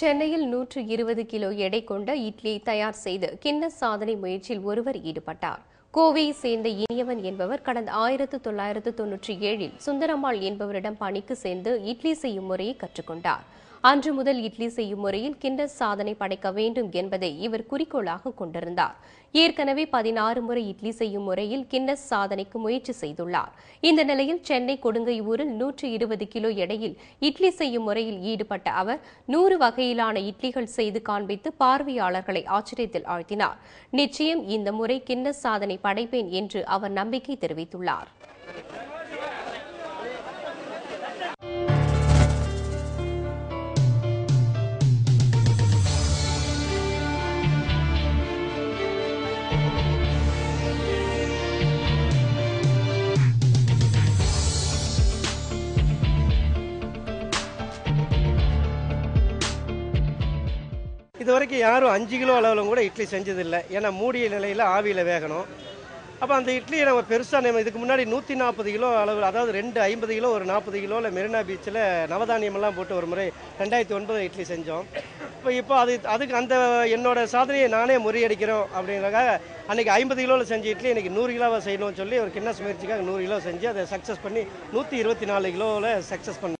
சென்னையில் நூற்று இருபது கிலோ எடை கொண்ட இட்லியை தயார் செய்து கின்னஸ் சாதனை முயற்சியில் ஒருவர் ஈடுபட்டார். கோவையை சேர்ந்த இனியவன் என்பவர் கடந்த ஆயிரத்து தொள்ளாயிரத்து தொன்னூற்றி ஏழில் சுந்தரம்மாள் என்பவரிடம் பணிக்கு சேர்ந்து இட்லி செய்யும் முறையை கற்றுக்கொண்டார். அன்று முதல் இட்லி செய்யும் முறையில் கின்னஸ் சாதனை படைக்க வேண்டும் என்பதை இவர் குறிக்கோளாக கொண்டிருந்தார். ஏற்கனவே பதினாறு முறை இட்லி செய்யும் முறையில் கின்னஸ் சாதனைக்கு முயற்சி செய்துள்ளார். இந்த நிலையில் சென்னை கொடுங்கையூரில் நூற்று இருபது கிலோ எடையில் இட்லி செய்யும் முறையில் ஈடுபட்ட அவர் நூறு வகையிலான இட்லிகள் செய்து காண்பித்து பார்வையாளர்களை ஆச்சரியத்தில் ஆழ்த்தினார். நிச்சயம் இந்த முறை கின்னஸ் சாதனை படைப்பேன் என்று அவர் நம்பிக்கை தெரிவித்துள்ளார். இது வரைக்கும் யாரும் அஞ்சு கிலோ அளவில் கூட இட்லி செஞ்சதில்லை. ஏன்னா மூடிய நிலையில் ஆவியில் வேகணும். அப்போ அந்த இட்லியை நம்ம பெருசாக நம்ம இதுக்கு முன்னாடி நூற்றி நாற்பது கிலோ அளவில் அதாவது ரெண்டு ஐம்பது கிலோ ஒரு நாற்பது கிலோவில் மெரினா பீச்சில் நவதானியமெல்லாம் போட்டு ஒரு முறை ரெண்டாயிரத்தி ஒன்பது இட்லி செஞ்சோம். இப்போ இப்போ அது அதுக்கு அந்த என்னோட சாதனையை நானே முறியடிக்கிறோம் அப்படிங்கிறக்காக அன்றைக்கி ஐம்பது கிலோவில் செஞ்ச இட்லி இன்றைக்கி நூறு கிலோவை செய்யணும்னு சொல்லி ஒரு கிண்ணஸ் முயற்சிக்காக நூறு கிலோ செஞ்சு அதை சக்ஸஸ் பண்ணி நூற்றி இருபத்தி நாலு கிலோவில் சக்ஸஸ் பண்ணேன்